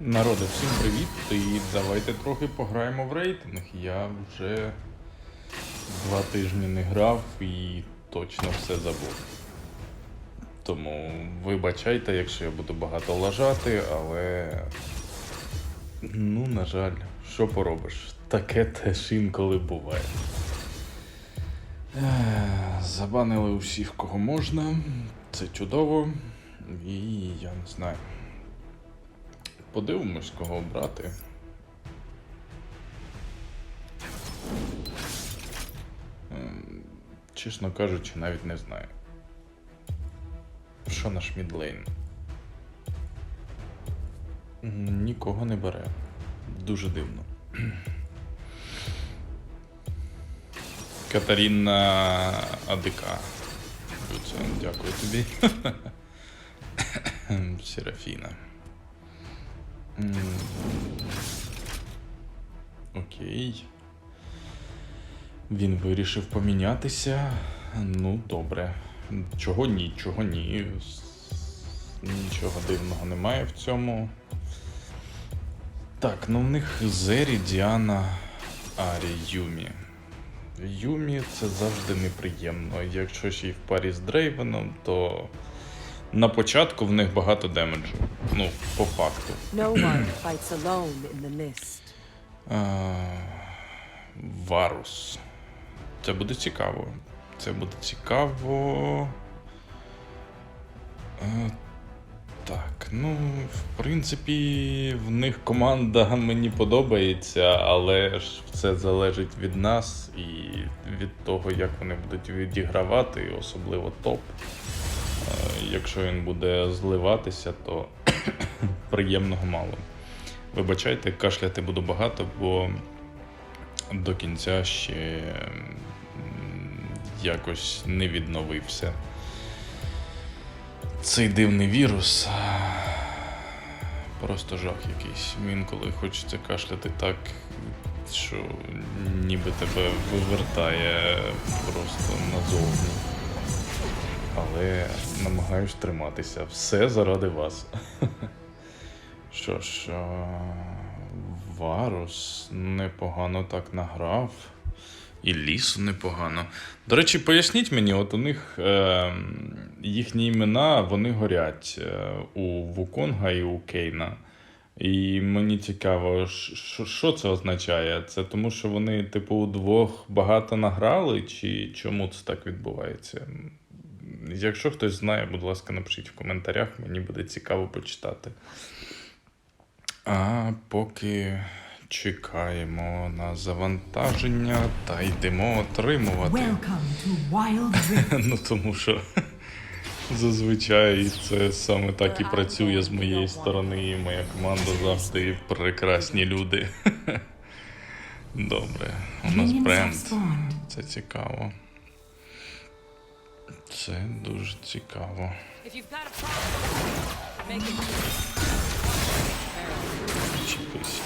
Народи, всім привіт! І давайте трохи пограємо в рейтинг. Я вже два тижні не грав і точно все забув. Тому вибачайте, якщо я буду багато лажати, але. Ну, на жаль, що поробиш? Таке теж інколи буває. Забанили усіх, кого можна. Це чудово. І я не знаю. Подивимось, кого обрати. Ем, Чесно кажучи, навіть не знаю. Що наш мідлейн? Нікого не бере. Дуже дивно. Катаріна АДК. Дякую тобі. Серафіна. Окей. Він вирішив помінятися. Ну, добре. Чого ні, чого ні. Нічого дивного немає в цьому. Так, ну в них Зері, Діана, Арі, Юмі. Юмі це завжди неприємно. Якщо ще й в парі з Дрейвеном, то на початку в них багато демеджу. Ну, по факту. No one fights alone in the. А, Варус. Це буде цікаво. Це буде цікаво. Так, ну, в принципі, в них команда мені подобається, але ж все залежить від нас і від того, як вони будуть відігравати, особливо топ. Е, Якщо він буде зливатися, то приємного мало. Вибачайте, кашляти буду багато, бо до кінця ще якось не відновився. Цей дивний вірус. Просто жах якийсь. Інколи хочеться кашляти так, що ніби тебе вивертає просто назовні. Але намагаюсь триматися. Все заради вас. Що ж, Варус непогано так награв. І лісу непогано. До речі, поясніть мені, от у них е, їхні імена вони горять е, у Вуконга і у Кейна. І мені цікаво, що, це означає? Це тому, що вони, типу, удвох багато награли, чи чому це так відбувається? Якщо хтось знає, будь ласка, напишіть в коментарях, мені буде цікаво почитати. А поки чекаємо на завантаження та йдемо отримувати. Welcome to Wild Ну тому що зазвичай це саме так і працює з моєї сторони, і моя команда завжди прекрасні люди. Добре, у нас бренд. Це цікаво. Це дуже цікаво. Чіпись.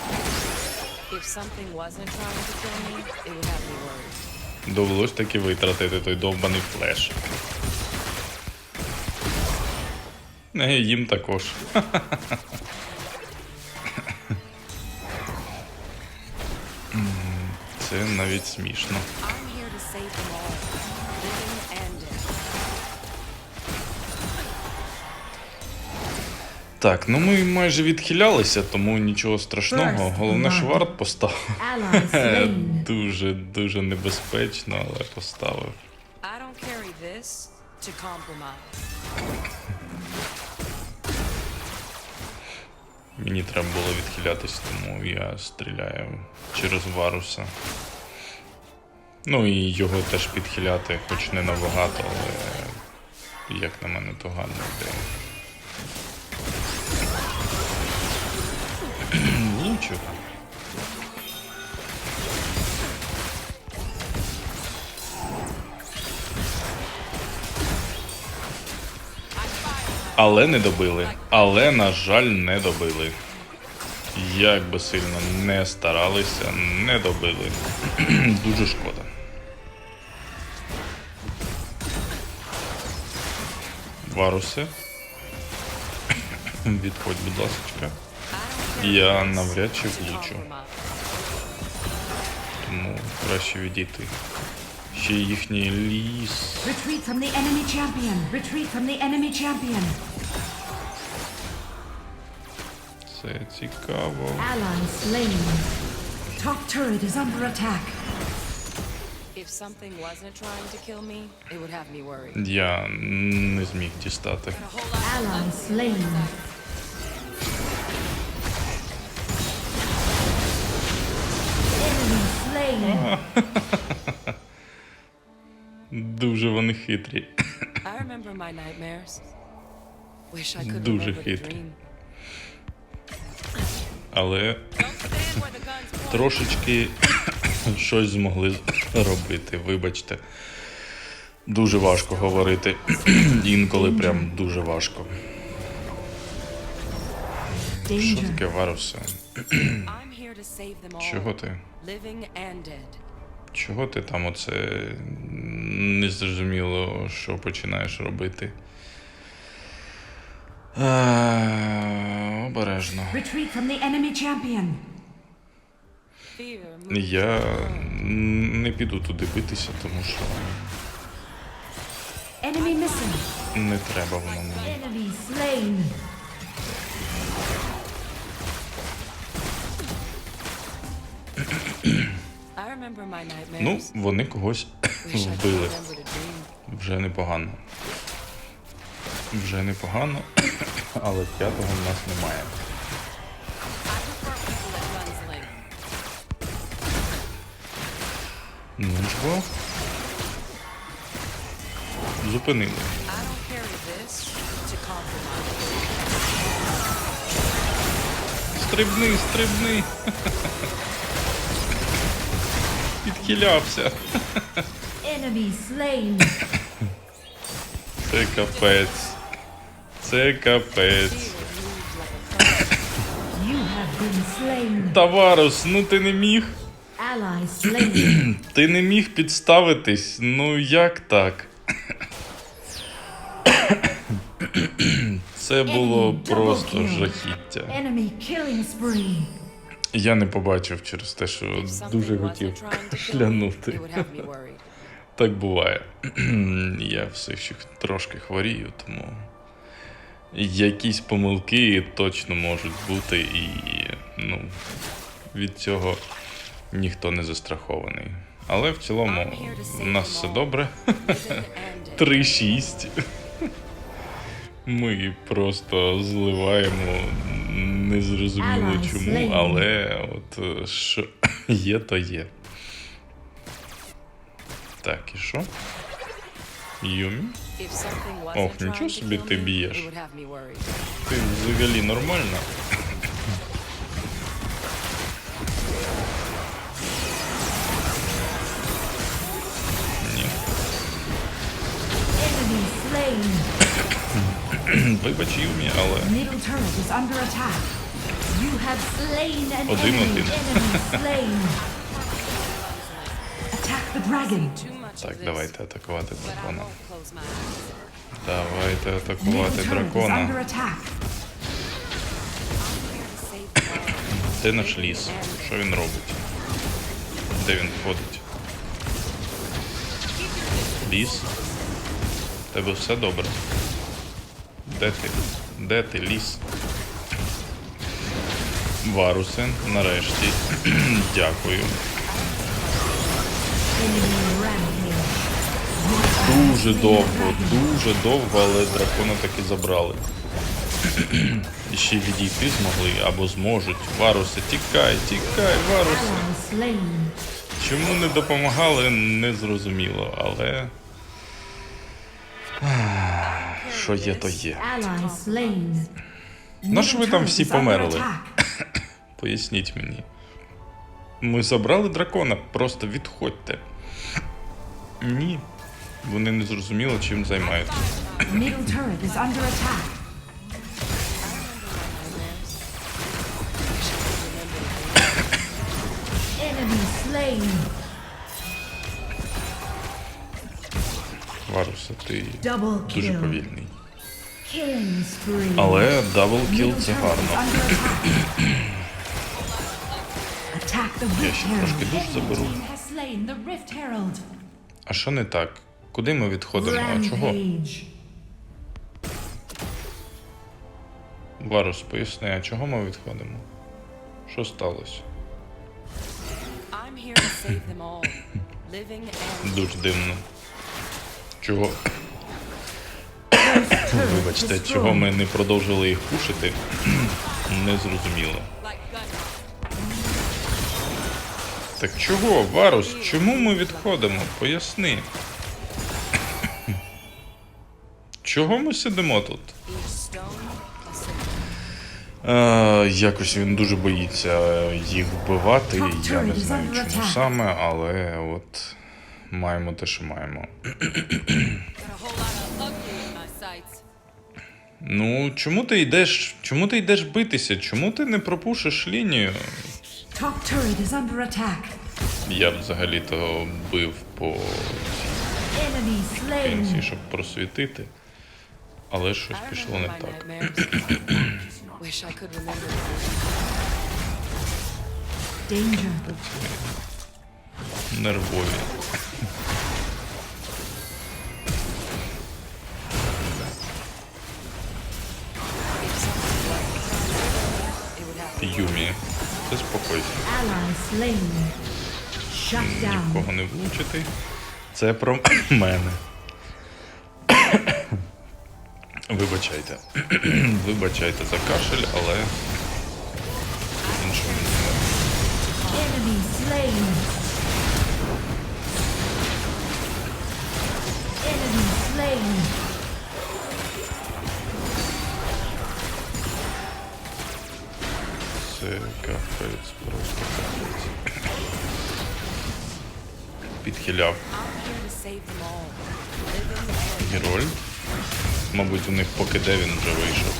Довелось таки витратити той довбаний флеш. Не, їм також. Це навіть смішно. Так, ну ми майже відхилялися, тому нічого страшного. Головне, що варт поставив. Дуже, дуже небезпечно, але поставив. Мені треба було відхилятись, тому я стріляю через варуса. Ну і його теж підхиляти, хоч не набагато, але як на мене, то гарна ідея. Нічого. Але не добили. Але, на жаль, не добили. Як би сильно не старалися, не добили. Дуже шкода. Варуси. Відходь, будь ласка. I don't Я навряд чи влучу, Compromise. тому краще відійти. Ще їхній ліс. Retreat from the enemy champion. Retreat from the enemy champion. Це цікаво. Ally slain. Top turret is under attack. If something wasn't trying to kill me, it would have me worried. Я не зміг дістати. A whole lot Ally slain. Enemy. Дуже вони хитрі. I remember my nightmares. Wish I could Дуже хитрі. Але трошечки щось змогли робити. Вибачте. Дуже важко говорити. Інколи прям дуже важко. Що таке варусе? Чого ти? Living and dead. Чого ти там оце незрозуміло, що починаєш робити? А, обережно. Retreat from the enemy champion. Fear moves Я не піду туди битися, тому що не треба воно мені. Ну, вони когось вбили. Вже непогано. Вже непогано, але п'ятого в нас немає. Ну ж бо. Зупинили. Стрибни, стрибни. Slain. Це капець. Це капець. Таварус, ну ти не міг. Ти не міг підставитись. Ну як так? Це було просто жахіття. Я не побачив через те, що дуже хотів шлянути. Так буває. Я все ще трошки хворію, тому якісь помилки точно можуть бути, і ну, від цього ніхто не застрахований. Але в цілому у нас все добре. Living and dead. 3-6. Ми просто зливаємо незрозуміло Ally чому, але от е, що є, то є. Так, і що? Юмі? Ох, нічого собі ти б'єш. Ти взагалі нормальна? Вибач, Юмі, але Один один. Так, давайте атакувати дракона. Давайте атакувати дракона. Де наш ліс? Що він робить? Де він ходить? Ліс? Тебе все добре? Де ти? Де ти, ліс? Варусен, нарешті. Дякую. Дуже довго, дуже довго, але дракона таки забрали. І ще відійти змогли або зможуть. Варуси, тікай, тікай, варуси. Чому не допомагали, не зрозуміло, але. Що є, то є. Ally slain. На що ви там всі померли? Поясніть мені. Ми забрали дракона, просто відходьте. Ні. Вони не зрозуміли, чим займаються. Варуса, ти дуже повільний. Але даблкіл Middle це гарно. Я ще трошки душ заберу. Team has slain the Rift Herald. А що не так? Куди ми відходимо? А чого? Варус, поясни, а чого ми відходимо? Що сталося? Дуже дивно. Чого? Вибачте, чого ми не продовжили їх пушити? Не зрозуміло. Так чого, Варус, чому ми відходимо? Поясни. Чого ми сидимо тут? Е, якось він дуже боїться їх вбивати. Я не знаю чому саме, але от маємо те, що маємо. Ну, чому ти йдеш? Чому ти йдеш битися? Чому ти не пропушиш лінію? Top turret is under attack. Я б взагалі-то бив по кінці, щоб просвітити. Але щось пішло не так. Нервові. Заспокойся. Нікого не влучити. Це про мене. Вибачайте. Вибачайте за кашель, але and Герольд. Мабуть, у них поки де він вже вийшов.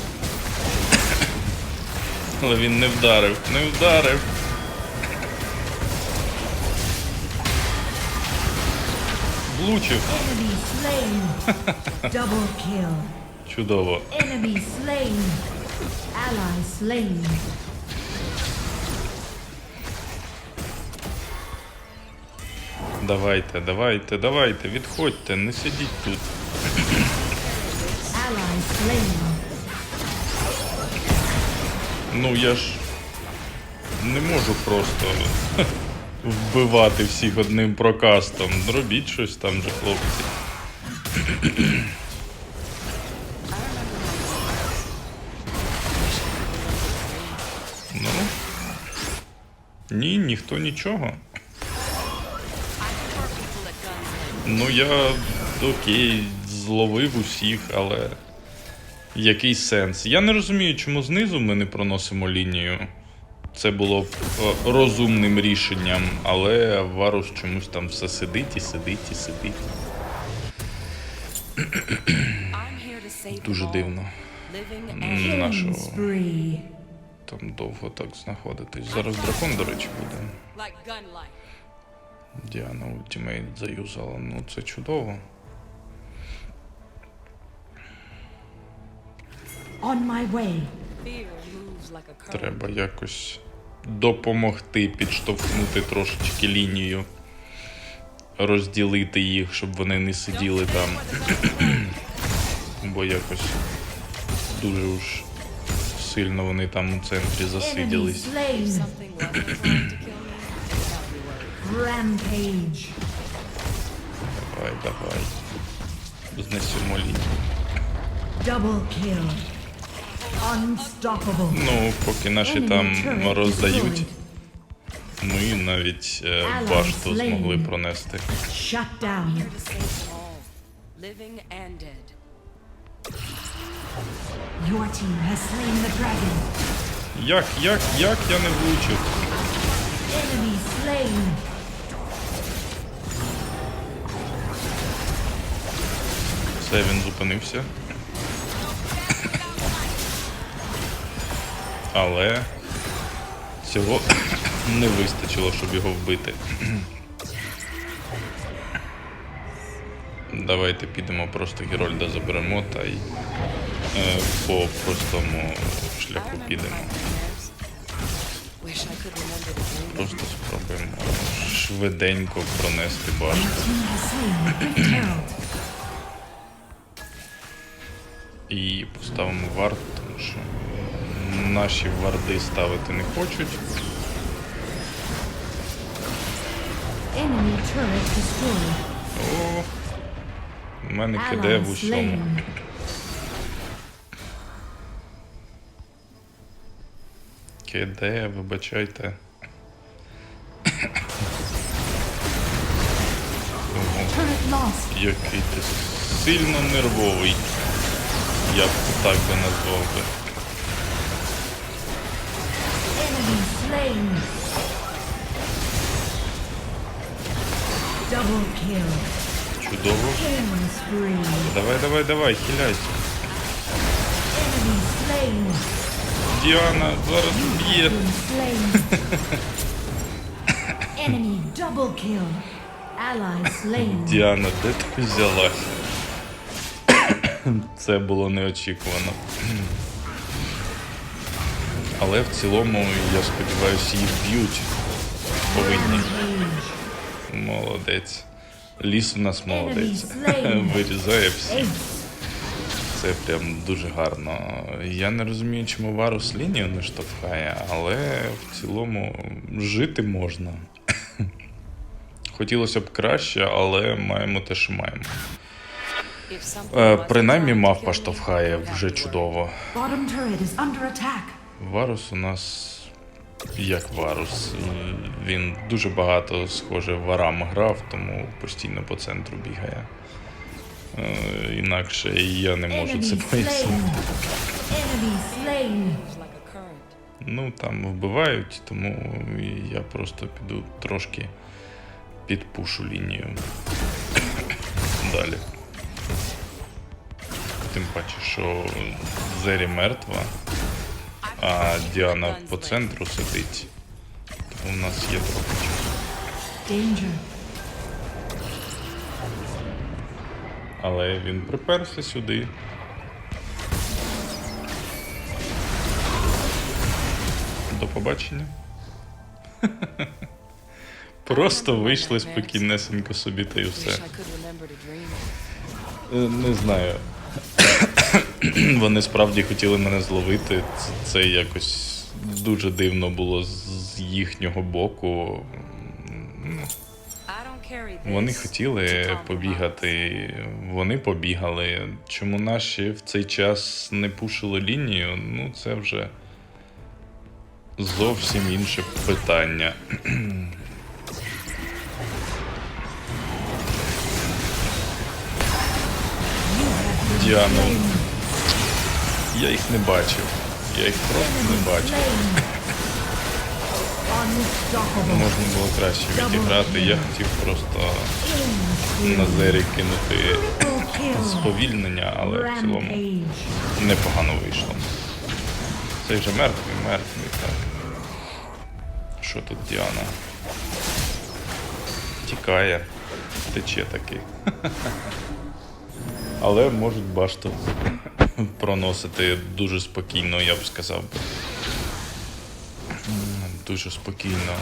Але він не вдарив, не вдарив. Влучив. Чудово. Давайте, давайте, давайте, відходьте, не сидіть тут. Ну я ж не можу просто вбивати всіх одним прокастом. Зробіть щось там же, хлопці. Ну. Ні, ніхто нічого. Ну я окей, зловив усіх, але який сенс? Я не розумію, чому знизу ми не проносимо лінію. Це було б е, розумним рішенням, але Варус чомусь там все сидить і сидить і сидить. Дуже дивно. Нашого там довго так знаходитись. Зараз дракон, до речі, буде. Діана ультимейт заюзала. Ну це чудово. On my way. Треба якось допомогти підштовхнути трошечки лінію, розділити їх, щоб вони не сиділи там. Бо якось дуже уж сильно вони там у центрі засиділись. Rampage. Давай, давай. Знесемо лінію. Double kill. Unstoppable. Ну, поки наші Enemy там роздають, ми навіть е, башту змогли пронести. Shut down. Living and dead. Your team has slain the dragon. Як, як, як я не влучив? Enemy slain. Все, він зупинився. Але цього не вистачило, щоб його вбити. Давайте підемо просто Герольда заберемо та й е, по простому шляху підемо. Просто спробуємо швиденько пронести башню. І поставимо варт, тому що наші варди ставити не хочуть. О, в мене киде в усьому. Киде, вибачайте. Який ти сильно нервовий. Я б так би назвав би. Enemy slain. Double kill. Чудово. Killing spree. Давай, давай, давай, хиляйся. Enemy slain. Діана зараз б'є. Been slain. Enemy double kill. Ally slain. Діана, де ти взялась? Це було неочікувано. Але в цілому, я сподіваюся, їх б'ють. Повинні. Молодець. Ліс у нас молодець. Вирізає всі. Це прям дуже гарно. Я не розумію, чому Варус лінію не штовхає, але в цілому жити можна. Хотілося б краще, але маємо те, що маємо. Something Е, принаймні мавпа штовхає вже чудово. Варус у нас як Варус. Він дуже багато, схоже, варам грав, тому постійно по центру бігає. Е, Інакше я не можу це пояснити. Ну там вбивають, тому я просто піду трошки підпушу лінію. Далі. Тим паче, що Зері мертва, а Діана по центру сидить. Тому у нас є трохи часу. Але він приперся сюди. До побачення. Просто вийшли спокійнесенько собі та й все. Е, Не знаю. Вони справді хотіли мене зловити. Це, це якось дуже дивно було з їхнього боку. Вони хотіли побігати, вони побігали. Чому наші в цей час не пушили лінію? Ну, це вже зовсім інше питання. Діана, я їх не бачив. Я їх просто не бачив. Можна було краще відіграти. Я хотів просто на зері кинути сповільнення, але в цілому непогано вийшло. Цей же мертвий, мертвий, так. Що тут Діана? Тікає, тече таки. Але можуть башту проносити дуже спокійно, я б сказав. Дуже спокійно,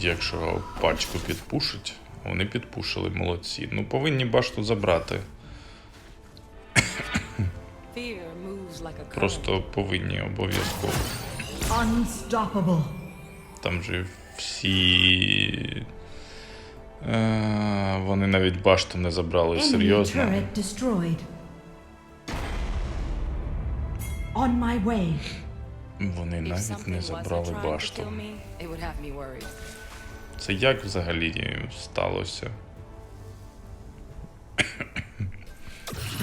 якщо пачку підпушить, вони підпушили, молодці. Ну, повинні башту забрати. Просто повинні обов'язково. Там же всі. Е, вони навіть башту не забрали серйозно. On my way. Вони навіть не забрали башту. Це як взагалі сталося?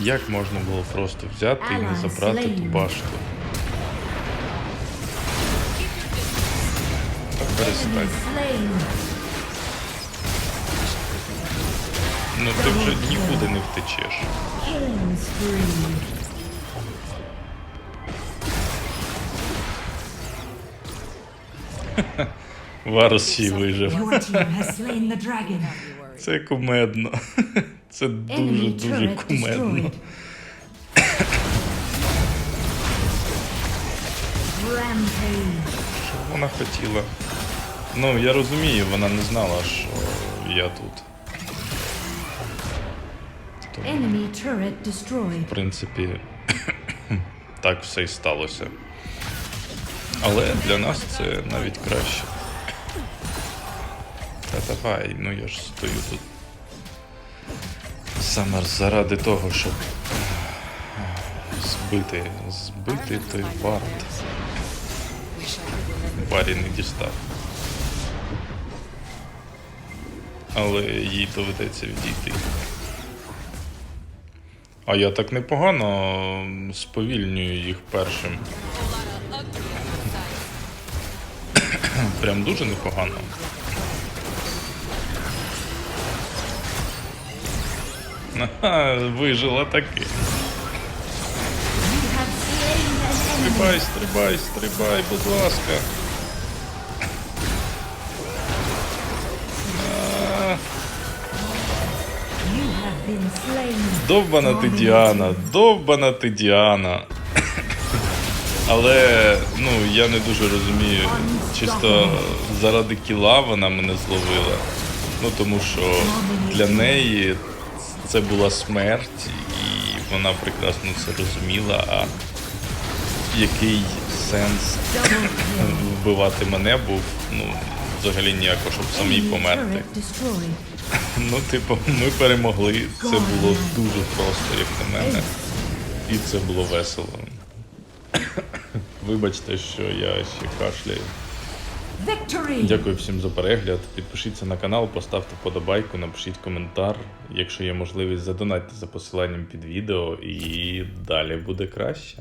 Як можна було просто взяти і не забрати ту башту? Та перестань. Ну ти вже нікуди не втечеш. Й вижив. Це кумедно. Це дуже-дуже кумедно. Rampage. вона хотіла. Ну, я розумію, вона не знала, що я тут. В принципі, так все і сталося. Але для нас це навіть краще. Та давай, ну я ж стою тут. Саме заради того, щоб збити, збити той варт. Барі не дістав. Але їй доведеться відійти. А я так непогано сповільнюю їх першим. Прям дуже непогано. Вижила таки. Стрибай, стрибай, стрибай, будь ласка. Довбана ти Діана, довбана ти Діана. Але ну я не дуже розумію. Чисто заради кіла вона мене зловила. Ну тому що для неї це була смерть, і вона прекрасно це розуміла. А який сенс вбивати мене був, ну, взагалі ніяко, щоб Enemy померти. Ну, типу, ми перемогли. Це було дуже просто, як на мене. І це було весело. Вибачте, що я ще кашляю. Дякую всім за перегляд. Підпишіться на канал, поставте подобайку, напишіть коментар. Якщо є можливість, задонатьте за посиланням під відео і далі буде краще.